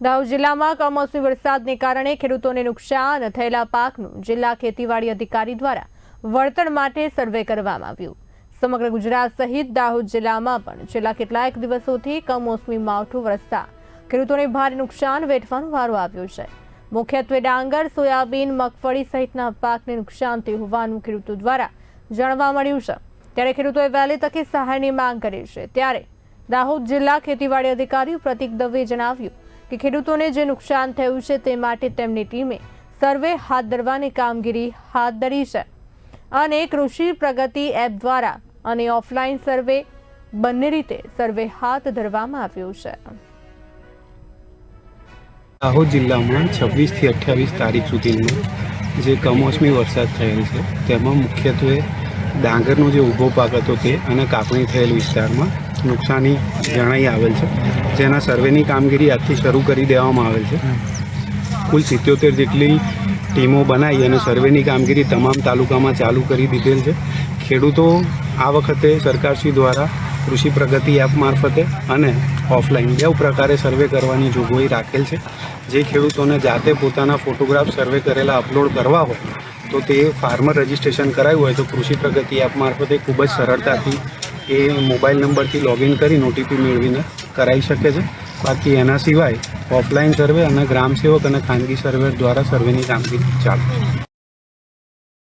દાહોદ જિલ્લામાં કમોસમી વરસાદને કારણે ખેડૂતોને નુકસાન, થયેલા પાકનું જિલ્લા ખેતીવાડી અધિકારી દ્વારા વળતર માટે સર્વે કરવામાં આવ્યું. સમગ્ર ગુજરાત સહિત દાહોદ જિલ્લામાં પણ છેલ્લા કેટલાક દિવસોથી કમોસમી માવઠું વરસતા ખેડૂતોને ભારે નુકસાન વેઠવાનો વારો આવ્યો છે. મુખ્યત્વે ડાંગર, સોયાબીન, મગફળી સહિતના પાકને નુકસાન થયું હોવાનું ખેડૂતો દ્વારા જાણવા મળ્યું છે. ત્યારે ખેડૂતોએ વહેલી તકે સહાયની માંગ કરી છે. ત્યારે દાહોદ જિલ્લા ખેતીવાડી અધિકારી પ્રતિક દવે જણાવ્યું કે ખેડૂતોને જે નુકસાન થયું છે તે માટે તેમની ટીમે સર્વે હાથ ધરવાની કામગીરી હાથ ધરી છે. અને કૃષિ પ્રગતિ એપ દ્વારા અને ઓફલાઈન સર્વે બંને રીતે સર્વે હાથ ધરવામાં આવ્યો છે. દાહોદ જિલ્લામાં છવ્વીસથી અઠ્યાવીસ તારીખ સુધીમાં જે કમોસમી વરસાદ થયેલ છે, તેમાં મુખ્યત્વે ડાંગરનો જે ઊભો પાક હતો તે અને કાપણી થયેલ વિસ્તારમાં નુકસાની જણાઈ આવેલ છે. જેના સર્વેની કામગીરી આજથી શરૂ કરી દેવામાં આવેલ છે. કુલ સિત્યોતેર જેટલી ટીમો બનાવી અને સર્વેની કામગીરી તમામ તાલુકામાં ચાલુ કરી દીધેલ છે. ખેડૂતો આ વખતે સરકારશ્રી દ્વારા કૃષિ પ્રગતિ એપ મારફતે અને ઓફલાઈન બે પ્રકારે સર્વે કરવાની જોગવાઈ રાખેલ છે. જે ખેડૂતોને જાતે પોતાના ફોટોગ્રાફ સર્વે કરેલા અપલોડ કરવા હોય, તો તે ફાર્મર રજિસ્ટ્રેશન કરાવ્યું હોય, તો કૃષિ પ્રગતિ એપ મારફતે ખૂબ જ સરળતાથી એ મોબાઈલ નંબરથી લોગિન કરી ઓટીપી મેળવીને કરાવી શકે છે. બાકી એના સિવાય ઓફલાઈન સર્વે અને ગ્રામ સેવક અને ખાનગી સર્વે દ્વારા સર્વેની કામગીરી ચાલુ.